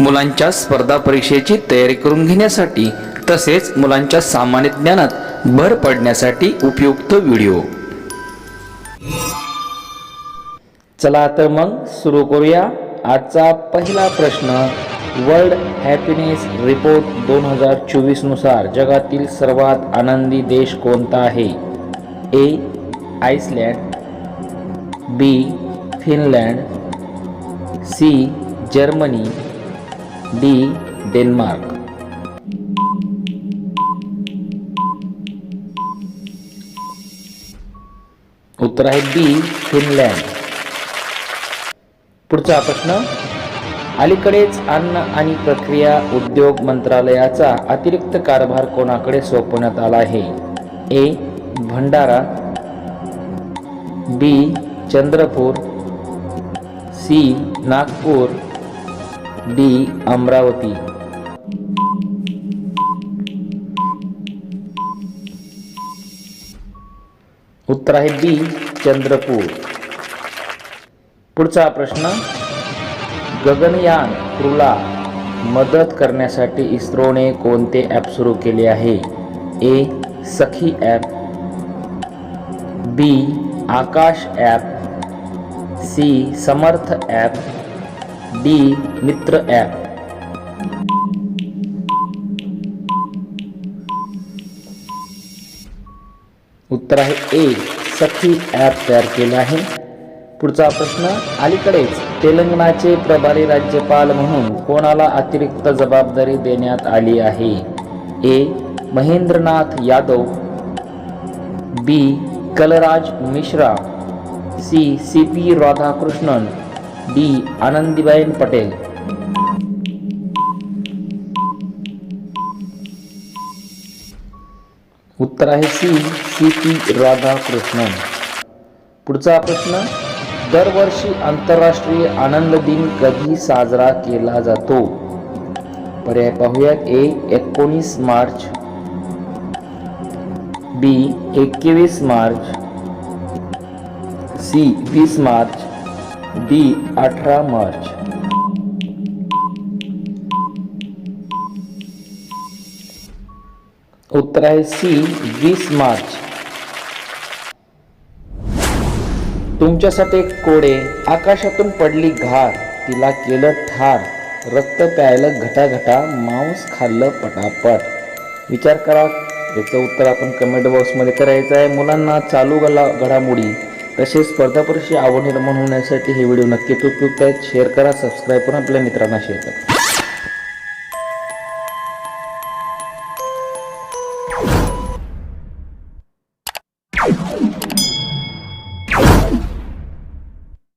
मुलांच्या स्पर्धा परीक्षेची तयारी करून घेण्यासाठी तसेच मुलांच्या सामान्य ज्ञानात भर पडण्यासाठी उपयुक्त व्हिडिओ. चला तर मग सुरू करूया आजचा पहिला प्रश्न. वर्ल्ड हॅपीनेस रिपोर्ट दोन हजार चोवीसनुसार जगातील सर्वात आनंदी देश कोणता आहे? A Iceland B Finland C Germany D Denmark. उत्तर आहे बी फिनलँड. पुढचा प्रश्न अलीकडेच अन्न आणि प्रक्रिया उद्योग मंत्रालयाचा अतिरिक्त कारभार कोणाकडे सोपवण्यात आला आहे? A Bhandara. B Chandrapur. C Nagpur. D. Amravati. उत्तर आहे बी. चंद्रपूर. पुढचा प्रश्न गगनयान क्रूला मदत करण्यासाठी इस्रोने कोणते ॲप सुरू केले आहे? A. Sakhi app B. Aakash app C. Samarth app D Mitra app. उत्तर आहे ए सखी ॲप तयार केले आहे. पुढचा प्रश्न अलीकडेच तेलंगणाचे प्रभारी राज्यपाल म्हणून कोणाला अतिरिक्त जबाबदारी देण्यात आली आहे? A Mahendranath Yadav. B Kalraj Mishra. C C P Radhakrishnan. D Anandiben Patel. उत्तर आहे सी सी पी राधाकृष्णन. पुढचा प्रश्न दरवर्षी आंतरराष्ट्रीय आनंद दिन कधी साजरा केला जातो? पर्याय पाहूयात. ए एकोणीस मार्च. बी एकवीस मार्च. सी वीस मार्च. डी अठरा मार्च. उत्तर आहे सी वीस मार्च. तुमच्यासाठी एक कोडे आकाशातून पडली घार तिला केलं ठार रक्त प्यायलं घटाघटा मांस खाल्लं पटापट. विचार करा याचं उत्तर आपण कमेंट बॉक्समध्ये करायचं आहे. मुलांना चालू गला घडामोडी. तसेच स्पर्धा परीक्षा आवड निर्माण होण्यासाठी हे व्हिडिओ नक्कीच उपयुक्त आहेत. शेअर करा सबस्क्राईब करून आपल्या मित्रांना शेअर करा.